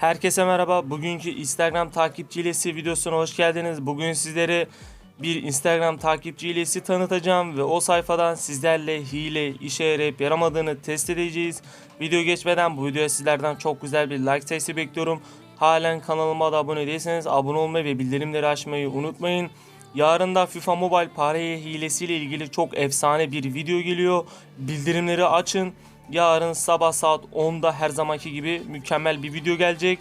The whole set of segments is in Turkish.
Herkese merhaba. Bugünkü Instagram takipçi videosuna hoş geldiniz. Bugün sizlere bir Instagram takipçi hilesi tanıtacağım ve o sayfadan sizlerle hile işe yarayıp yaramadığını test edeceğiz. Video geçmeden bu videoya sizlerden çok güzel bir like sayısı bekliyorum. Halen kanalıma da abone değilseniz abone olmayı ve bildirimleri açmayı unutmayın. Yarın da FIFA Mobile parayı hilesiyle ilgili çok efsane bir video geliyor. Bildirimleri açın. Yarın sabah saat 10'da her zamanki gibi mükemmel bir video gelecek.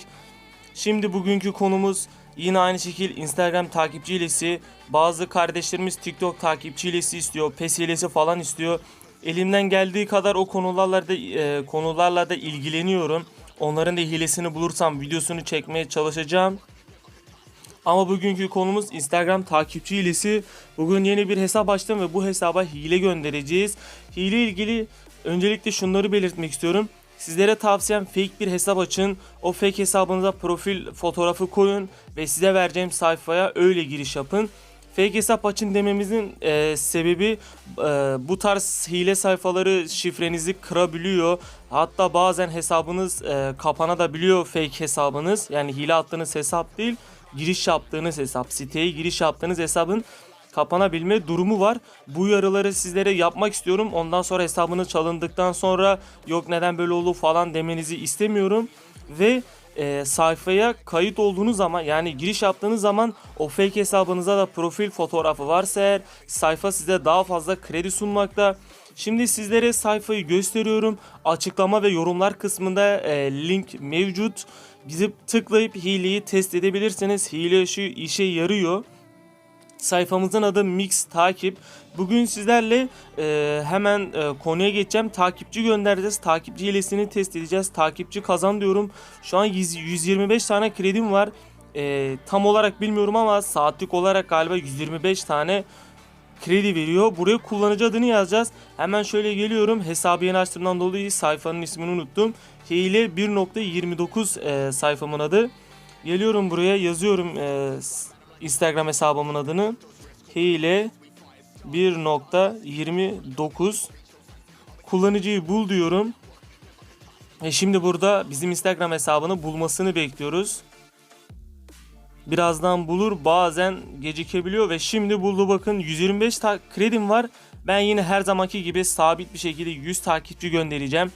Şimdi bugünkü konumuz yine aynı şekil Instagram takipçi hilesi. Bazı kardeşlerimiz TikTok takipçi hilesi istiyor, PES hilesi falan istiyor. Elimden geldiği kadar o konularla da e, konularla da ilgileniyorum. Onların da hilesini bulursam videosunu çekmeye çalışacağım. Ama bugünkü konumuz Instagram takipçi hilesi. Bugün yeni bir hesap açtım ve bu hesaba hile göndereceğiz. Hile ilgili öncelikle şunları belirtmek istiyorum. Sizlere tavsiyem fake bir hesap açın. O fake hesabınıza profil fotoğrafı koyun ve size vereceğim sayfaya öyle giriş yapın. Fake hesap açın dememizin e, sebebi e, bu tarz hile sayfaları şifrenizi kırabiliyor. Hatta bazen hesabınız e, kapanabiliyor fake hesabınız. Yani hile attığınız hesap değil giriş yaptığınız hesap, siteye giriş yaptığınız hesabın kapanabilme durumu var. Bu uyarıları sizlere yapmak istiyorum. Ondan sonra hesabınız çalındıktan sonra yok neden böyle oldu falan demenizi istemiyorum. Ve e, sayfaya kayıt olduğunuz zaman yani giriş yaptığınız zaman o fake hesabınıza da profil fotoğrafı varsa eğer sayfa size daha fazla kredi sunmakta. Şimdi sizlere sayfayı gösteriyorum. Açıklama ve yorumlar kısmında e, link mevcut. Gidip tıklayıp hileyi test edebilirsiniz. Hile şu işe yarıyor. Sayfamızın adı Mix Takip. Bugün sizlerle e, hemen e, konuya geçeceğim. Takipçi göndereceğiz. Takipçi hilesini test edeceğiz. Takipçi kazan diyorum. Şu an 100 125 tane kredim var. E, tam olarak bilmiyorum ama saatlik olarak galiba 125 tane kredi veriyor. Buraya kullanıcı adını yazacağız. Hemen şöyle geliyorum. Hesabı yeni açtığımdan dolayı sayfanın ismini unuttum. Hile 1.29 e, sayfamın adı. Geliyorum buraya yazıyorum e, Instagram hesabımın adını. Hile 1.29 kullanıcıyı bul diyorum. E şimdi burada bizim Instagram hesabını bulmasını bekliyoruz. Birazdan bulur bazen gecikebiliyor ve şimdi buldu bakın 125 ta- kredim var. Ben yine her zamanki gibi sabit bir şekilde 100 takipçi göndereceğim.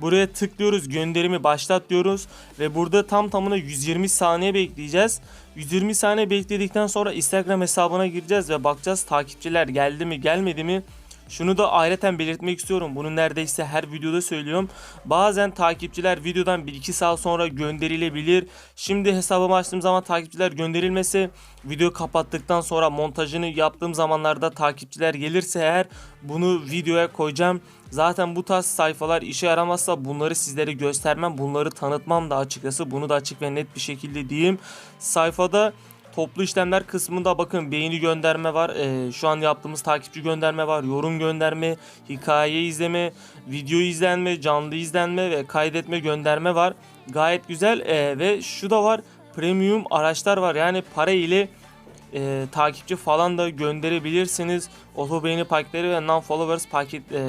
Buraya tıklıyoruz gönderimi başlat diyoruz ve burada tam tamına 120 saniye bekleyeceğiz. 120 saniye bekledikten sonra Instagram hesabına gireceğiz ve bakacağız takipçiler geldi mi gelmedi mi. Şunu da ayrıca belirtmek istiyorum. Bunu neredeyse her videoda söylüyorum. Bazen takipçiler videodan 1-2 saat sonra gönderilebilir. Şimdi hesabımı açtığım zaman takipçiler gönderilmese video kapattıktan sonra montajını yaptığım zamanlarda takipçiler gelirse eğer bunu videoya koyacağım. Zaten bu tarz sayfalar işe yaramazsa bunları sizlere göstermem, bunları tanıtmam da açıkçası. Bunu da açık ve net bir şekilde diyeyim. Sayfada Toplu işlemler kısmında bakın beğeni gönderme var. Ee, şu an yaptığımız takipçi gönderme var. Yorum gönderme, hikaye izleme, video izlenme, canlı izlenme ve kaydetme gönderme var. Gayet güzel ee, ve şu da var. Premium araçlar var. Yani para ile e, takipçi falan da gönderebilirsiniz. Oto beğeni paketleri ve non followers paket e,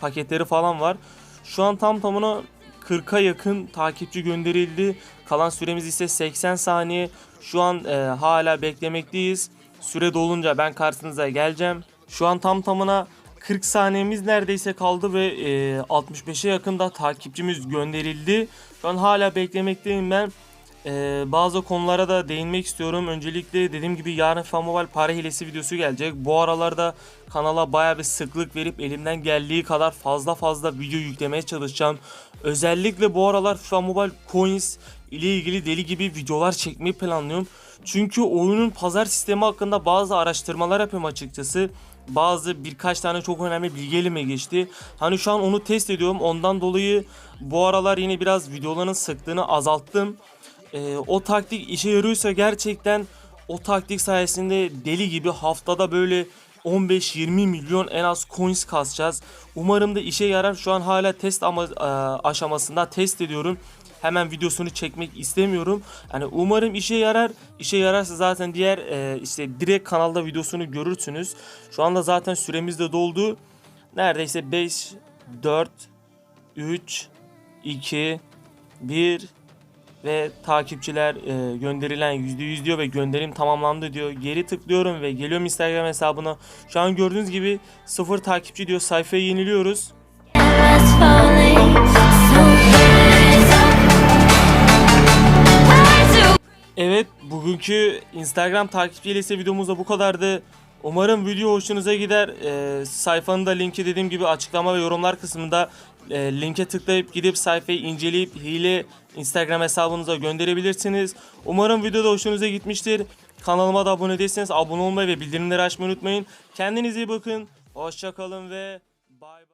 paketleri falan var. Şu an tam tamına 40'a yakın takipçi gönderildi. Kalan süremiz ise 80 saniye. Şu an e, hala beklemekteyiz. Süre dolunca ben karşınıza geleceğim. Şu an tam tamına 40 saniyemiz neredeyse kaldı ve e, 65'e yakın da takipçimiz gönderildi. Şu an hala beklemekteyim ben. Ee, bazı konulara da değinmek istiyorum. Öncelikle dediğim gibi yarın FIFA Mobile para hilesi videosu gelecek. Bu aralarda kanala baya bir sıklık verip elimden geldiği kadar fazla fazla video yüklemeye çalışacağım. Özellikle bu aralar FIFA Mobile Coins ile ilgili deli gibi videolar çekmeyi planlıyorum. Çünkü oyunun pazar sistemi hakkında bazı araştırmalar yapıyorum açıkçası. Bazı birkaç tane çok önemli bilgi elime geçti. Hani şu an onu test ediyorum. Ondan dolayı bu aralar yine biraz videoların sıklığını azalttım e, o taktik işe yarıyorsa gerçekten o taktik sayesinde deli gibi haftada böyle 15-20 milyon en az coins kasacağız. Umarım da işe yarar. Şu an hala test ama, e, aşamasında test ediyorum. Hemen videosunu çekmek istemiyorum. Yani umarım işe yarar. İşe yararsa zaten diğer e, işte direkt kanalda videosunu görürsünüz. Şu anda zaten süremiz de doldu. Neredeyse 5 4 3 2 1 ve takipçiler e, gönderilen %100 diyor ve gönderim tamamlandı diyor. Geri tıklıyorum ve geliyorum Instagram hesabına. Şu an gördüğünüz gibi sıfır takipçi diyor. Sayfayı yeniliyoruz. Evet bugünkü Instagram takipçi liste videomuz da bu kadardı. Umarım video hoşunuza gider. Ee, sayfanın da linki dediğim gibi açıklama ve yorumlar kısmında e, linke tıklayıp gidip sayfayı inceleyip hile Instagram hesabınıza gönderebilirsiniz. Umarım video da hoşunuza gitmiştir. Kanalıma da abone değilseniz abone olmayı ve bildirimleri açmayı unutmayın. Kendinize iyi bakın. Hoşçakalın ve bay bay.